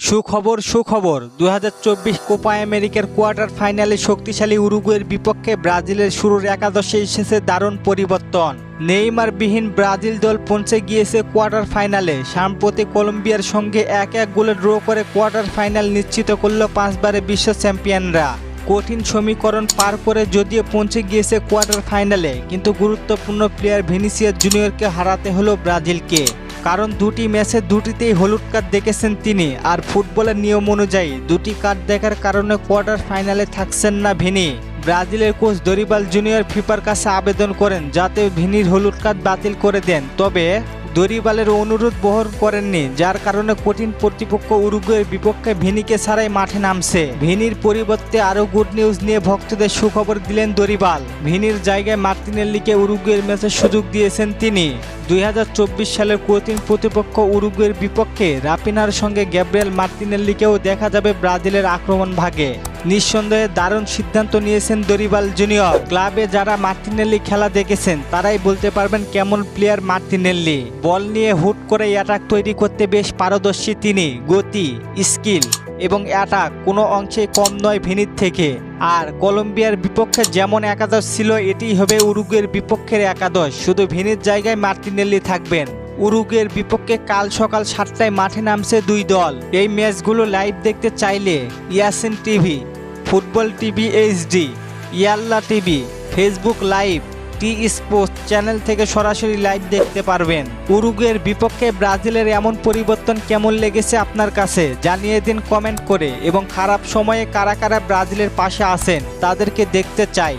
সুখবর সুখবর। দু হাজার চব্বিশ কোপা আমেরিকার কোয়ার্টার ফাইনালে শক্তিশালী উরুগুয়ের বিপক্ষে ব্রাজিলের শুরুর একাদশে এসেছে দারুণ পরিবর্তন। নেইমারবিহীন ব্রাজিল দল পৌঁছে গিয়েছে কোয়ার্টার ফাইনালে। সাম্প্রতি কলম্বিয়ার সঙ্গে এক এক গোলে ড্র করে কোয়ার্টার ফাইনাল নিশ্চিত করল পাঁচবারে বিশ্ব চ্যাম্পিয়নরা। কঠিন সমীকরণ পার করে যদিও পৌঁছে গিয়েছে কোয়ার্টার ফাইনালে, কিন্তু গুরুত্বপূর্ণ প্লেয়ার ভিনিসিয়াস জুনিয়রকে হারাতে হলো ব্রাজিলকে। কারণ দুটি ম্যাচে দুটিতেই হলুদ কার্ড দেখেছেন তিনি, আর ফুটবলের নিয়ম অনুযায়ী দুটি কার্ড দেখার কারণে কোয়ার্টার ফাইনালে থাকছেন না ভিনি। ব্রাজিলের কোচ দরিবাল জুনিয়র ফিফার কাছে আবেদন করেন যাতে ভিনির হলুদ কার্ড বাতিল করে দেন। তবে দরিবালের অনুরোধ বহন করেননি, যার কারণে কঠিন প্রতিপক্ষ উরুগুয়ের বিপক্ষে ভিনিকে ছাড়াই মাঠে নামছে। ভিনির পরিবর্তে আরও গুড নিউজ নিয়ে ভক্তদের সুখবর দিলেন দরিবাল ভিনির জায়গায় মার্টিনেল্লিকে উরুগুয়ের ম্যাচের সুযোগ দিয়েছেন তিনি। দুই হাজার চব্বিশ সালের কঠিন প্রতিপক্ষ উরুগুয়ের বিপক্ষে রাপিনার সঙ্গে গ্যাব্রিয়েল মার্টিনেল্লিকেও দেখা যাবে ব্রাজিলের আক্রমণ ভাগে। নিঃসন্দেহে দারুণ সিদ্ধান্ত নিয়েছেন দরিবাল জুনিয়র। ক্লাবে যারা মার্টিনেল্লি খেলা দেখেছেন, তারাই বলতে পারবেন কেমন প্লেয়ার মার্টিনেল্লি বল নিয়ে হুট করে অ্যাটাক তৈরি করতে বেশ পারদর্শী তিনি। গতি স্কিল এবং অ্যাটাক কোনো অংশে কম নয় ভিনির থেকে। আর কলম্বিয়ার বিপক্ষে যেমন একাদশ ছিল এটি হবে উরুগুয়ের বিপক্ষের একাদশ। শুধু ভিনির জায়গায় মার্টিনেল্লি থাকবেন। উরুগুয়ের বিপক্ষে কাল সকাল সাতটায় মাঠে নামছে দুই দল। এই ম্যাচগুলো লাইভ দেখতে চাইলে Yacine TV, football TV HD, Yalla TV Facebook live T sports channel থেকে সরাসরি লাইভ দেখতে পারবেন। উরুগুয়ের বিপক্ষে ব্রাজিলের এমন পরিবর্তন কেমন লেগেছে আপনার কাছে? জানিয়ে দিন কমেন্ট করে এবং খারাপ সময়ে কারা কারা ব্রাজিলের পাশে আছেন, তাদেরকে দেখতে চাই।